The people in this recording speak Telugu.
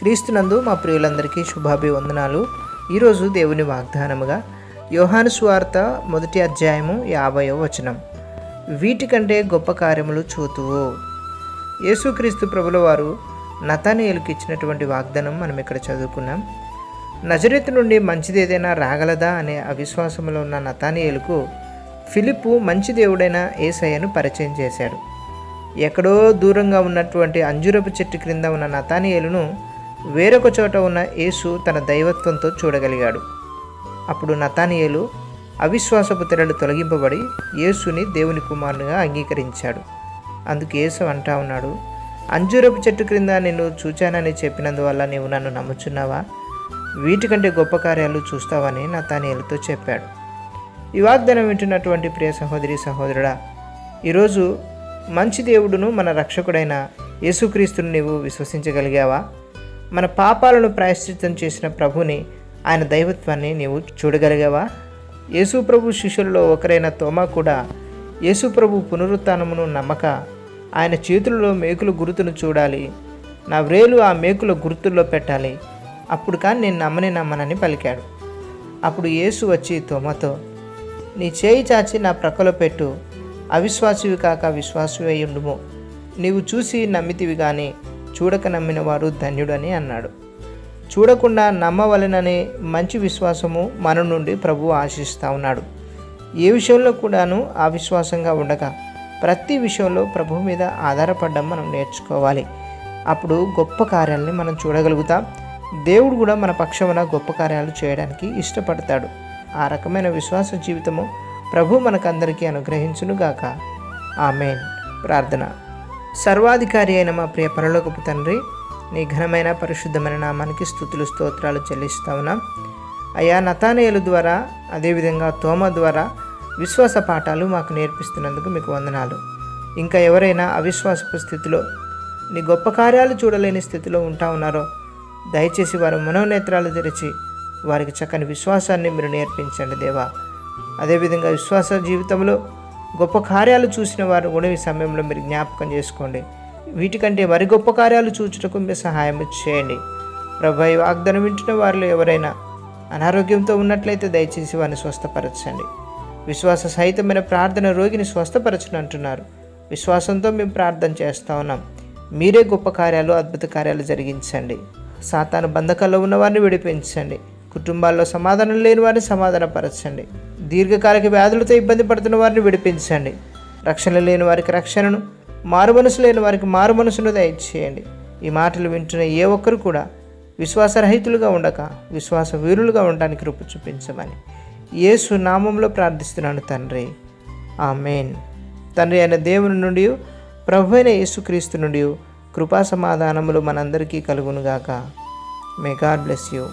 క్రీస్తునందు మా ప్రియులందరికీ శుభాభివందనాలు. ఈరోజు దేవుని వాగ్దానముగా యోహాను స్వార్త మొదటి అధ్యాయము యాభైవ వచనం. వీటికంటే గొప్ప కార్యములు చూతువు. యేసుక్రీస్తు ప్రభుల వారు నతానియలకు ఇచ్చినటువంటి వాగ్దానం మనం ఇక్కడ చదువుకున్నాం. నజరేత్ నుండి మంచిదేదైనా రాగలదా అనే అవిశ్వాసంలో ఉన్న నతానియలకు ఫిలిప్పు మంచి దేవుడైన ఏసయ్యను పరిచయం చేశాడు. ఎక్కడో దూరంగా ఉన్నటువంటి అంజురపు చెట్టు క్రింద ఉన్న నతానియలను వేరొక చోట ఉన్న యేసు తన దైవత్వంతో చూడగలిగాడు. అప్పుడు నతానియేలు అవిశ్వాసపు తెరలు తొలగింపబడి యేసుని దేవుని కుమారునిగా అంగీకరించాడు. అందుకు యేసు అంటా ఉన్నాడు అంజూరపు చెట్టు క్రింద నిన్ను చూచానని చెప్పినందువల్ల నీవు నన్ను నమ్ముచున్నావా? వీటికంటే గొప్ప కార్యాలు చూస్తావని నతానియలతో చెప్పాడు. ఈ వాగ్దానం వింటున్నటువంటి ప్రియ సహోదరి సహోదరుడా ఈరోజు మంచి దేవుడును మన రక్షకుడైన యేసుక్రీస్తుని నీవు విశ్వసించగలిగావా? మన పాపాలను ప్రాయశ్చిత్తం చేసిన ప్రభుని ఆయన దైవత్వాన్ని నీవు చూడగలిగావా? యేసు ప్రభు శిష్యులలో ఒకరైన తోమా కూడా యేసు ప్రభు పునరుత్నమును నమ్మక ఆయన చేతులలో మేకుల గుర్తును చూడాలి. నా వ్రేలు ఆ మేకుల గుర్తుల్లో పెట్టాలి. అప్పుడు కానీ నేను నమ్మని నమ్మనని పలికాడు. అప్పుడు యేసు వచ్చి తోమతో నీ చేయి చాచి నా ప్రక్కలో పెట్టు. అవిశ్వాసివి కాక విశ్వాసివి ఉండుము. నీవు చూసి నమ్మితివి కానీ చూడక నమ్మిన వారు ధన్యుడని అన్నాడు. చూడకుండా నమ్మవలననే మంచి విశ్వాసము మన నుండి ప్రభు ఆశిస్తూ ఉన్నాడు. ఏ విషయంలో కూడాను అవిశ్వాసంగా ఉండక ప్రతి విషయంలో ప్రభు మీద ఆధారపడడం మనం నేర్చుకోవాలి. అప్పుడు గొప్ప కార్యాలని మనం చూడగలుగుతాం. దేవుడు కూడా మన పక్షమున గొప్ప కార్యాలు చేయడానికి ఇష్టపడతాడు. ఆ రకమైన విశ్వాస జీవితము ప్రభు మనకందరికీ అనుగ్రహించునుగాక. ఆమెన్. ప్రార్థన. సర్వాధికారి అయిన మా ప్రియ పరలోకపు తండ్రి నీ ఘనమైన పరిశుద్ధమైన నామానికి స్థుతులు స్తోత్రాలు చెల్లిస్తా ఉన్నాం. అయా నతానయలు ద్వారా అదేవిధంగా తోమ ద్వారా విశ్వాస పాఠాలు మాకు నేర్పిస్తున్నందుకు మీకు వందనాలు. ఇంకా ఎవరైనా అవిశ్వాసపు స్థితిలో నీ గొప్ప కార్యాలు చూడలేని స్థితిలో ఉంటా ఉన్నారో దయచేసి వారి మనోనేత్రాలు తెరిచి వారికి చక్కని విశ్వాసాన్ని మీరు నేర్పించండి దేవా. అదేవిధంగా విశ్వాస జీవితంలో గొప్ప కార్యాలు చూసిన వారు కూడా ఈ సమయంలో మీరు జ్ఞాపకం చేసుకోండి. వీటికంటే మరి గొప్ప కార్యాలు చూచుటకు మీరు సహాయం చేయండి. ప్రభా వాగ్దానం వింటున్న వారిలో ఎవరైనా అనారోగ్యంతో ఉన్నట్లయితే దయచేసి వారిని స్వస్థపరచండి. విశ్వాస సహితమైన ప్రార్థన రోగిని స్వస్థపరచను అంటున్నారు. విశ్వాసంతో మేము ప్రార్థన చేస్తూ ఉన్నాం. మీరే గొప్ప కార్యాలు అద్భుత కార్యాలు జరిగించండి. సాతాను బంధకాల్లో ఉన్న వారిని విడిపించండి. కుటుంబాల్లో సమాధానం లేని వారిని సమాధానపరచండి. దీర్ఘకాలిక వ్యాధులతో ఇబ్బంది పడుతున్న వారిని విడిపించండి. రక్షణ లేని వారికి రక్షణను మారు మనసు లేని వారికి మారు మనసును దయచేయండి. ఈ మాటలు వింటున్న ఏ ఒక్కరు కూడా విశ్వాసరహితులుగా ఉండక విశ్వాస వీరులుగా ఉండడానికి రూపు చూపించమని యేసు నామంలో ప్రార్థిస్తున్నాను తండ్రి. ఆమెన్. తండ్రి అయిన దేవుని నుండి ప్రభు అయిన యేసుక్రీస్తు నుండి కృపా సమాధానములు మనందరికీ కలుగునుగాక. May God bless you